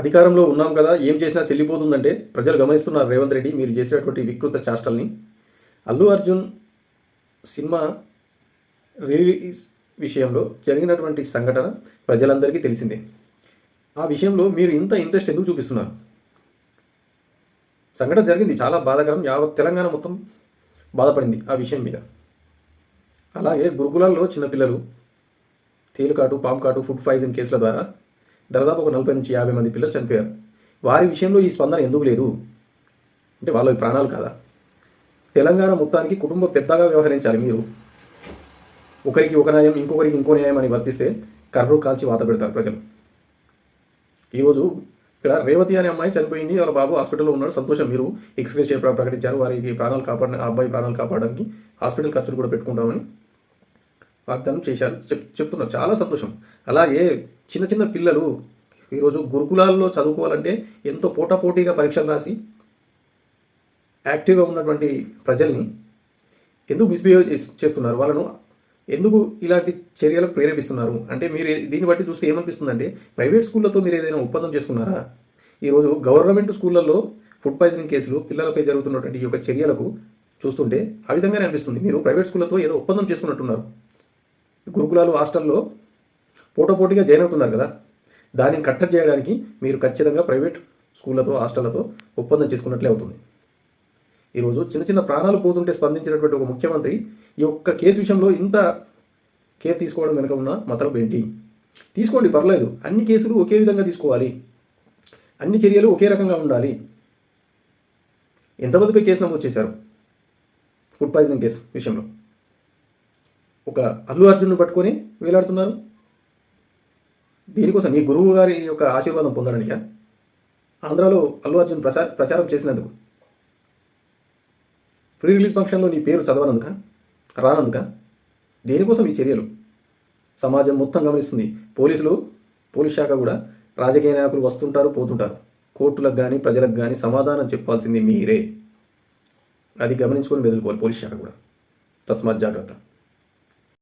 అధికారంలో ఉన్నాం కదా ఏం చేసినా చెల్లిపోతుందంటే ప్రజలు గమనిస్తున్నారు రేవంత్ రెడ్డి మీరు చేసినటువంటి వికృత చేష్టల్ని. అల్లు అర్జున్ సినిమా రిలీజ్ విషయంలో జరిగినటువంటి సంఘటన ప్రజలందరికీ తెలిసిందే. ఆ విషయంలో మీరు ఇంత ఇంట్రెస్ట్ ఎందుకు చూపిస్తున్నారు? సంఘటన జరిగింది చాలా బాధాకరం యావత్ తెలంగాణ మొత్తం బాధపడింది ఆ విషయం మీద. అలాగే గురుకులాల్లో చిన్నపిల్లలు తేలుకాటు పాము కాటు ఫుడ్ పాయిజన్ కేసుల ద్వారా దాదాపు ఒక నలభై నుంచి యాభై మంది పిల్లలు చనిపోయారు. వారి విషయంలో ఈ స్పందన ఎందుకు లేదు? అంటే వాళ్ళ ప్రాణాలు కాదా? తెలంగాణ మొత్తానికి కుటుంబ పెద్దగా వ్యవహరించాలి మీరు. ఒకరికి ఒక న్యాయం ఇంకొకరికి ఇంకో న్యాయం అని వర్తిస్తే కర్రు కాల్చి వాత పెడతారు ప్రజలు. ఈరోజు ఇక్కడ రేవతి అనే అమ్మాయి చనిపోయింది. వాళ్ళ బాబు హాస్పిటల్లో ఉన్నాడు. సంతోషం. మీరు ఎక్స్రే చే ప్రకటించారు. వారికి ప్రాణాలు కాపాడిన ఆ అబ్బాయి ప్రాణాలు కాపాడడానికి హాస్పిటల్ ఖర్చులు కూడా పెట్టుకుంటామని వాగ్దానం చేశారు. చెప్ చెప్తున్నారు. చాలా సంతోషం. అలాగే చిన్న చిన్న పిల్లలు ఈరోజు గురుకులాల్లో చదువుకోవాలంటే ఎంతో పోటాపోటీగా పరీక్షలు రాసి యాక్టివ్గా ఉన్నటువంటి ప్రజల్ని ఎందుకు మిస్బిహేవ్ చేస్తున్నారు? వాళ్ళను ఎందుకు ఇలాంటి చర్యలకు ప్రేరేపిస్తున్నారు? అంటే మీరు దీన్ని బట్టి చూస్తే ఏమనిపిస్తుందంటే ప్రైవేట్ స్కూళ్ళతో మీరు ఏదైనా ఒప్పందం చేసుకున్నారా? ఈరోజు గవర్నమెంట్ స్కూళ్ళల్లో ఫుడ్ పాయిజనింగ్ కేసులు పిల్లలపై జరుగుతున్నటువంటి ఈ యొక్క చర్యలకు చూస్తుంటే ఆ విధంగానే అనిపిస్తుంది. మీరు ప్రైవేట్ స్కూళ్ళతో ఏదో ఒప్పందం చేసుకున్నట్టున్నారు. గురుకులాలు హాస్టల్లో పోటాపోటీగా జాయిన్ అవుతున్నారు కదా దానిని కట్టడి చేయడానికి మీరు ఖచ్చితంగా ప్రైవేట్ స్కూళ్ళతో హాస్టళ్ళతో ఒప్పందం చేసుకున్నట్లే అవుతుంది. ఈరోజు చిన్న చిన్న ప్రాణాలు పోతుంటే స్పందించినటువంటి ఒక ముఖ్యమంత్రి ఈ ఒక్క కేసు విషయంలో ఇంత కేర్ తీసుకోవడం వెనుక ఉన్న మతలబు ఏంటి? తీసుకోండి పర్లేదు. అన్ని కేసులు ఒకే విధంగా తీసుకోవాలి. అన్ని చర్యలు ఒకే రకంగా ఉండాలి. ఎంతమందిపై కేసు నమోదు చేశారు? ఫుడ్ పాయిజనింగ్ కేసు విషయంలో. ఒక అల్లు అర్జున్ను పట్టుకొని వేలాడుతున్నారు. దీనికోసం నీ గురువు గారి యొక్క ఆశీర్వాదం పొందడానిక ఆంధ్రాలో అల్లు అర్జున్ ప్రసా ప్రచారం చేసినందుకు. ప్రీ రిలీజ్ ఫంక్షన్లో నీ పేరు చదవనందుక రానందుక దేనికోసం ఈ చర్యలు? సమాజం మొత్తం గమనిస్తుంది. పోలీసులు పోలీస్ శాఖ కూడా రాజకీయ నాయకులు వస్తుంటారు పోతుంటారు. కోర్టులకు కానీ ప్రజలకు కానీ సమాధానం చెప్పాల్సింది మీరే. అది గమనించుకొని వెదులుకోవాలి పోలీస్ శాఖ కూడా. తస్మాత్ జాగ్రత్త.